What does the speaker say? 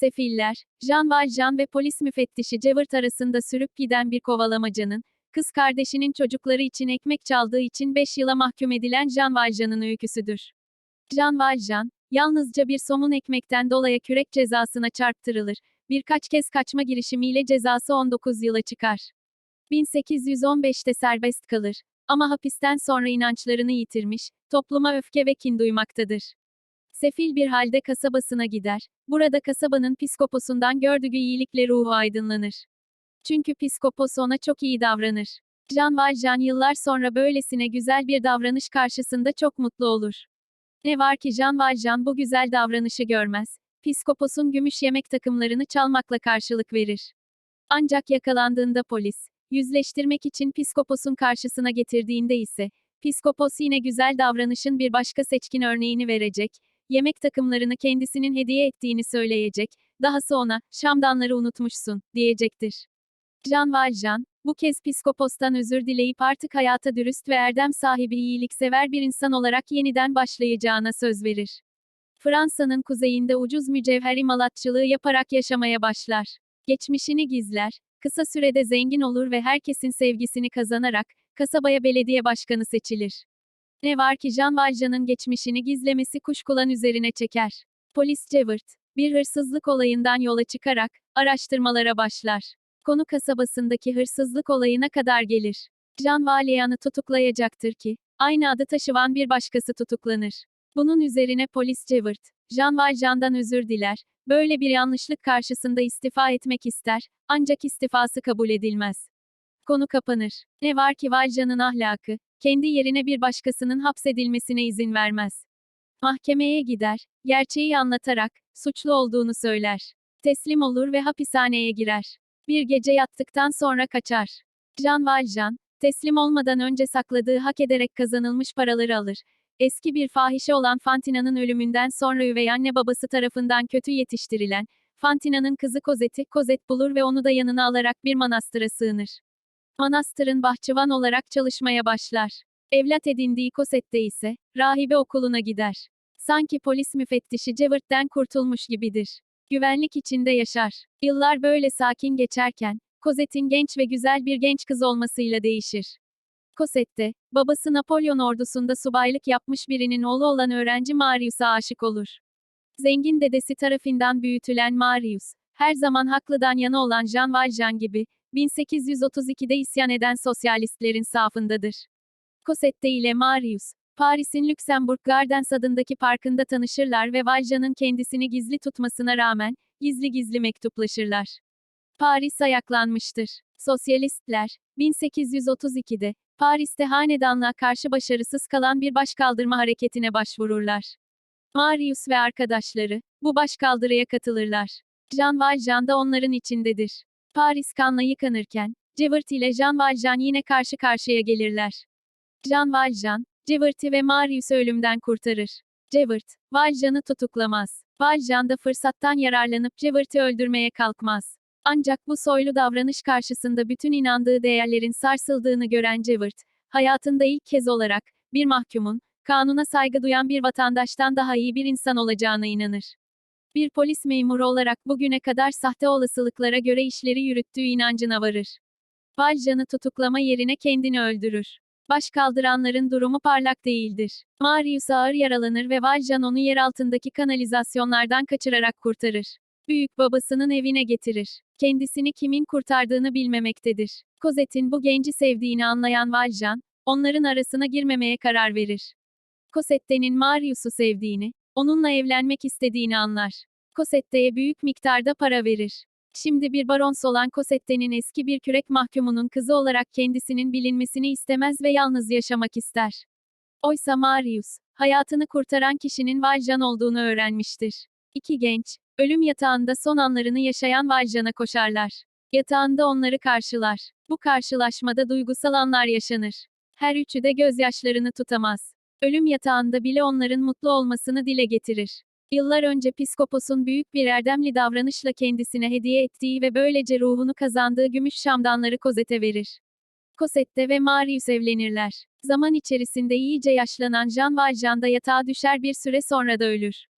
Sefiller, Jean Valjean ve polis müfettişi Cevert arasında sürüp giden bir kovalamacanın, kız kardeşinin çocukları için ekmek çaldığı için 5 yıla mahkum edilen Jean Valjean'ın öyküsüdür. Jean Valjean, yalnızca bir somun ekmekten dolayı kürek cezasına çarptırılır. Birkaç kez kaçma girişimiyle cezası 19 yıla çıkar. 1815'te serbest kalır. Ama hapisten sonra inançlarını yitirmiş, topluma öfke ve kin duymaktadır. Sefil bir halde kasabasına gider. Burada kasabanın psikoposundan gördüğü iyilikle ruhu aydınlanır. Çünkü psikopos ona çok iyi davranır. Jean Valjean yıllar sonra böylesine güzel bir davranış karşısında çok mutlu olur. Ne var ki Jean Valjean bu güzel davranışı görmez. Psikoposun gümüş yemek takımlarını çalmakla karşılık verir. Ancak yakalandığında polis, yüzleştirmek için psikoposun karşısına getirdiğinde ise, psikopos yine güzel davranışın bir başka seçkin örneğini verecek, yemek takımlarını kendisinin hediye ettiğini söyleyecek, dahası ona, şamdanları unutmuşsun, diyecektir. Jean Valjean, bu kez psikopostan özür dileyip artık hayata dürüst ve erdem sahibi iyiliksever bir insan olarak yeniden başlayacağına söz verir. Fransa'nın kuzeyinde ucuz mücevher imalatçılığı yaparak yaşamaya başlar. Geçmişini gizler, kısa sürede zengin olur ve herkesin sevgisini kazanarak, kasabaya belediye başkanı seçilir. Ne var ki Jean Valjean'ın geçmişini gizlemesi kuşkulan üzerine çeker. Polis Cevert, bir hırsızlık olayından yola çıkarak, araştırmalara başlar. Konu kasabasındaki hırsızlık olayına kadar gelir. Jean Valjean'ı tutuklayacaktır ki, aynı adı taşıvan bir başkası tutuklanır. Bunun üzerine polis Cevert, Jean Valjean'dan özür diler, böyle bir yanlışlık karşısında istifa etmek ister, ancak istifası kabul edilmez. Konu kapanır. Ne var ki Valjean'ın ahlakı, kendi yerine bir başkasının hapsedilmesine izin vermez. Mahkemeye gider, gerçeği anlatarak, suçlu olduğunu söyler. Teslim olur ve hapishaneye girer. Bir gece yattıktan sonra kaçar. Jean Valjean, teslim olmadan önce sakladığı hak ederek kazanılmış paraları alır. Eski bir fahişe olan Fantina'nın ölümünden sonra üvey anne babası tarafından kötü yetiştirilen, Fantina'nın kızı Cosette'i, Cosette bulur ve onu da yanına alarak bir manastıra sığınır. Manastırın bahçıvan olarak çalışmaya başlar. Evlat edindiği Cosette ise, rahibe okuluna gider. Sanki polis müfettişi Cevert'ten kurtulmuş gibidir. Güvenlik içinde yaşar. Yıllar böyle sakin geçerken, Cosette'in genç ve güzel bir genç kız olmasıyla değişir. Cosette, babası Napolyon ordusunda subaylık yapmış birinin oğlu olan öğrenci Marius'a aşık olur. Zengin dedesi tarafından büyütülen Marius, her zaman haklıdan yana olan Jean Valjean gibi, 1832'de isyan eden sosyalistlerin safındadır. Cosette ile Marius, Paris'in Lüksemburg Gardens adındaki parkında tanışırlar ve Valjean'ın kendisini gizli tutmasına rağmen, gizli gizli mektuplaşırlar. Paris ayaklanmıştır. Sosyalistler, 1832'de, Paris'te hanedanlığa karşı başarısız kalan bir başkaldırma hareketine başvururlar. Marius ve arkadaşları, bu başkaldırıya katılırlar. Jean Valjean da onların içindedir. Paris kanla yıkanırken, Cevert ile Jean Valjean yine karşı karşıya gelirler. Jean Valjean, Cevert'i ve Marius'u ölümden kurtarır. Cevert, Valjean'ı tutuklamaz. Valjean da fırsattan yararlanıp Cevert'i öldürmeye kalkmaz. Ancak bu soylu davranış karşısında bütün inandığı değerlerin sarsıldığını gören Cevert, hayatında ilk kez olarak, bir mahkumun, kanuna saygı duyan bir vatandaştan daha iyi bir insan olacağına inanır. Bir polis memuru olarak bugüne kadar sahte olasılıklara göre işleri yürüttüğü inancına varır. Valjean'ı tutuklama yerine kendini öldürür. Baş kaldıranların durumu parlak değildir. Marius ağır yaralanır ve Valjean onu yer altındaki kanalizasyonlardan kaçırarak kurtarır. Büyük babasının evine getirir. Kendisini kimin kurtardığını bilmemektedir. Cosette'in bu genci sevdiğini anlayan Valjean, onların arasına girmemeye karar verir. Cosette'nin Marius'u sevdiğini, onunla evlenmek istediğini anlar. Cosette'ye büyük miktarda para verir. Şimdi bir barons olan Cosette'nin eski bir kürek mahkumunun kızı olarak kendisinin bilinmesini istemez ve yalnız yaşamak ister. Oysa Marius, hayatını kurtaran kişinin Valjean olduğunu öğrenmiştir. İki genç, ölüm yatağında son anlarını yaşayan Valjean'a koşarlar. Yatağında onları karşılar. Bu karşılaşmada duygusal anlar yaşanır. Her üçü de gözyaşlarını tutamaz. Ölüm yatağında bile onların mutlu olmasını dile getirir. Yıllar önce Piskopos'un büyük bir erdemli davranışla kendisine hediye ettiği ve böylece ruhunu kazandığı gümüş şamdanları Cosette'e verir. Cosette ve Marius evlenirler. Zaman içerisinde iyice yaşlanan Jean Valjean da yatağa düşer bir süre sonra da ölür.